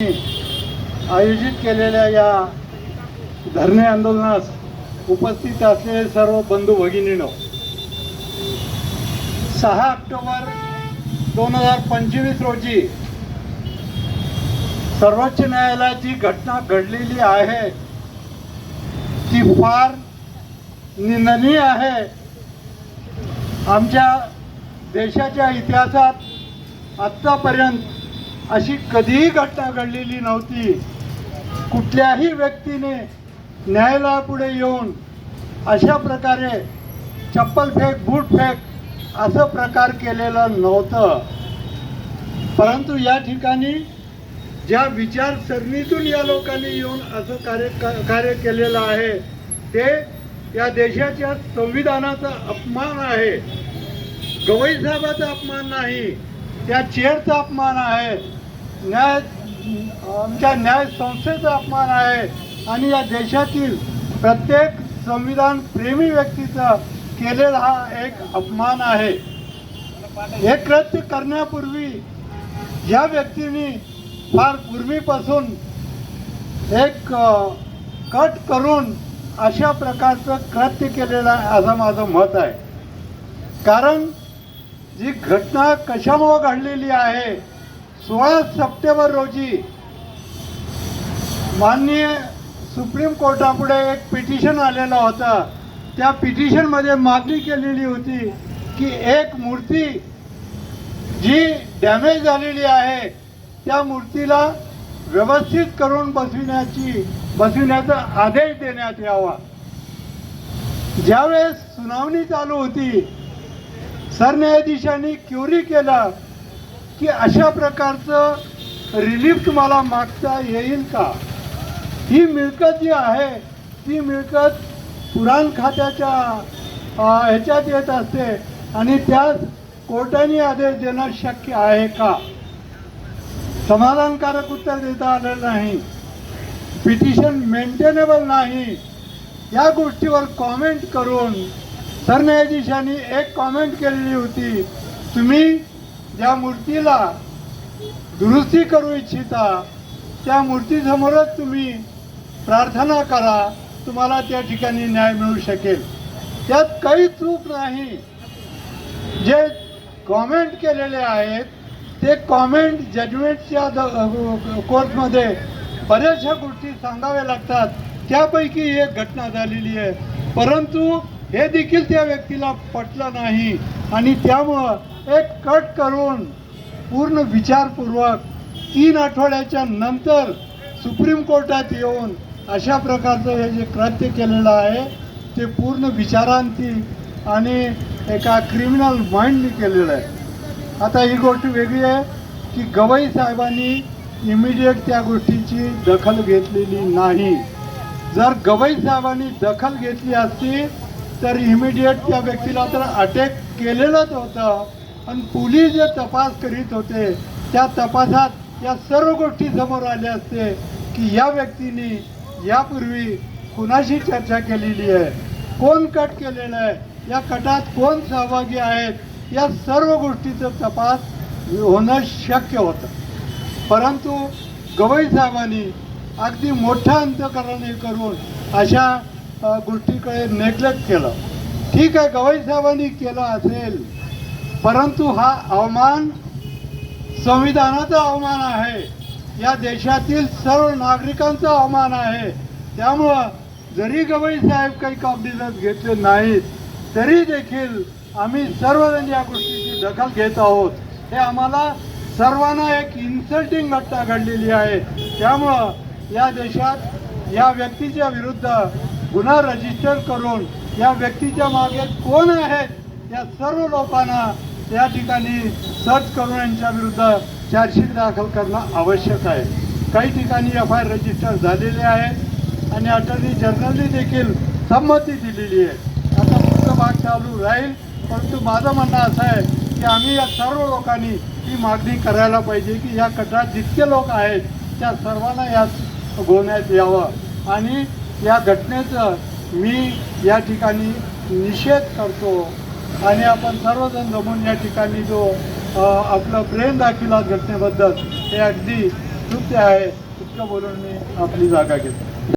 आयोजित केलेल्या या धरणे आंदोलनास उपस्थित असलेले सर्व बंधू भगिनीनो सहा ऑक्टोबर दोन हजार पंचवीस रोजी सर्वोच्च न्यायालयात जी घटना घडलेली आहे ती फार निंदनीय आहे. आमच्या देशाच्या इतिहासात आत्तापर्यंत अशी कधीही घटना घडलेली नव्हती. कुठल्याही व्यक्तीने न्यायालयापुढे येऊन अशा प्रकारे चप्पल फेक बूट फेक असं प्रकार केलेलं नव्हतं. परंतु या ठिकाणी ज्या विचारसरणीतून या लोकांनी येऊन असं कार्य क- कार्य केलेलं आहे ते या देशाच्या संविधानाचा अपमान आहे. गवई साहेबाचा अपमान नाही. त्या चेअरचा अपमान आहे. न्याय आमच्या न्याय संस्थेचा अपमान आहे. आणि या देशातील प्रत्येक संविधान प्रेमी व्यक्तीचा केलेला हा एक अपमान आहे. हे कृत्य करण्यापूर्वी या व्यक्तीने फार पूर्वीपासून एक कट करून अशा प्रकारचं कृत्य केलेलं आहे असं माझं मत आहे. कारण जी घटना कशामुळं घडलेली आहे सोळा सप्टेंबर रोजी माननीय सुप्रीम कोर्टापुढे एक पिटिशन आलेलं होतं. त्या पिटिशनमध्ये मागणी केलेली होती की एक मूर्ती जी डॅमेज झालेली आहे त्या मूर्तीला व्यवस्थित करून बसविण्याची बसविण्याचा आदेश देण्यात यावा. ज्यावेळेस सुनावणी चालू होती सरन्यायाधीशांनी क्युरी केलं की अशा प्रकारचं रिलीफ तुम्हाला मागता येईल का? ही मिळकत जी आहे ती मिळकत पुराण खात्याच्या ह्याच्यात येत असते आणि त्यात कोर्टाने आदेश देणं शक्य आहे का? समाधानकारक उत्तर देता आलेलं नाही. पिटिशन मेंटेनेबल नाही. या गोष्टीवर कॉमेंट करून सरन्यायाधीशांनी एक कॉमेंट केलेली होती. तुम्ही ज्या मूर्तीला दुरुस्ती करू इच्छिता त्या मूर्तीसमोरच तुम्ही प्रार्थना करा तुम्हाला त्या ठिकाणी न्याय मिळू शकेल. त्यात काही चूक नाही. जे कॉमेंट केलेले आहेत ते कॉमेंट जजमेंटच्या द- कोर्टमध्ये बऱ्याचशा गोष्टी सांगाव्या लागतात. त्यापैकी एक घटना झालेली आहे. परंतु हे देखील त्या व्यक्तीला पटलं नाही. आणि त्यामुळं एक कट करून पूर्ण विचारपूर्वक तीन आठवड्याच्या नंतर सुप्रीम कोर्टात येऊन अशा प्रकारचं हे जे कृत्य केलेलं आहे ते पूर्ण विचारांती आणि एका क्रिमिनल माइंडनी केलेलं आहे. आता ही गोष्ट वेगळी आहे की गवई साहेबांनी इमिडिएट त्या गोष्टीची दखल घेतलेली नाही. जर गवई साहेबांनी दखल घेतली असती तर इमिडिएट त्या व्यक्तीला तर अटॅक केलेलंच होतं. पण पोलीस जे तपास करीत होते त्या तपासात या सर्व गोष्टी समोर आल्या असते की या व्यक्तीने यापूर्वी कुणाशी चर्चा केलेली आहे? कोण कट केलेलं आहे? या कटात कोण सहभागी आहेत? या सर्व गोष्टीचा तपास होणं शक्य होतं. परंतु गवई साहेबांनी अगदी मोठ्या अंतकरणे करून अशा गोष्टीकडे नेग्लेक्ट केलं. ठीक आहे गवई साहेबांनी केलं असेल परंतु हा अवमान संविधानाचा अवमान आहे. या देशातील सर्व नागरिकांचा अवमान आहे. त्यामुळं जरी गवई साहेब काही कॉग्निझन्स घेतले नाहीत तरी देखील आम्ही सर्वजण या गोष्टीची दखल घेत आहोत. हे आम्हाला सर्वांना एक इन्सल्टिंग घटना घडलेली आहे. त्यामुळं या देशात या व्यक्तीच्या विरुद्ध गुन्हा रजिस्टर करून या व्यक्तीच्या मागे कोण आहेत या सर्व लोकांना या ठिकाणी सर्च करून यांच्या विरुद्ध चार्जशीट दाखल करणं आवश्यक आहे. काही ठिकाणी एफ आय रजिस्टर झालेले आहे आणि अटर्नी जनरलने देखील संमती दिलेली आहे. आता पुढचा भाग चालू राहील परंतु माझं म्हणणं असं आहे की आम्ही या सर्व लोकांनी ही मागणी करायला पाहिजे की या कटात जितके लोक आहेत त्या सर्वांना यात गोण्यात यावं आणि या घटनेचं मी या ठिकाणी निषेध करतो आणि आपण सर्वजण जमून या ठिकाणी जो आपलं प्रेम दाखविला घटनेबद्दल हे अगदी कृत्य आहे. इतकं बोलून मी आपली जागा घेतो.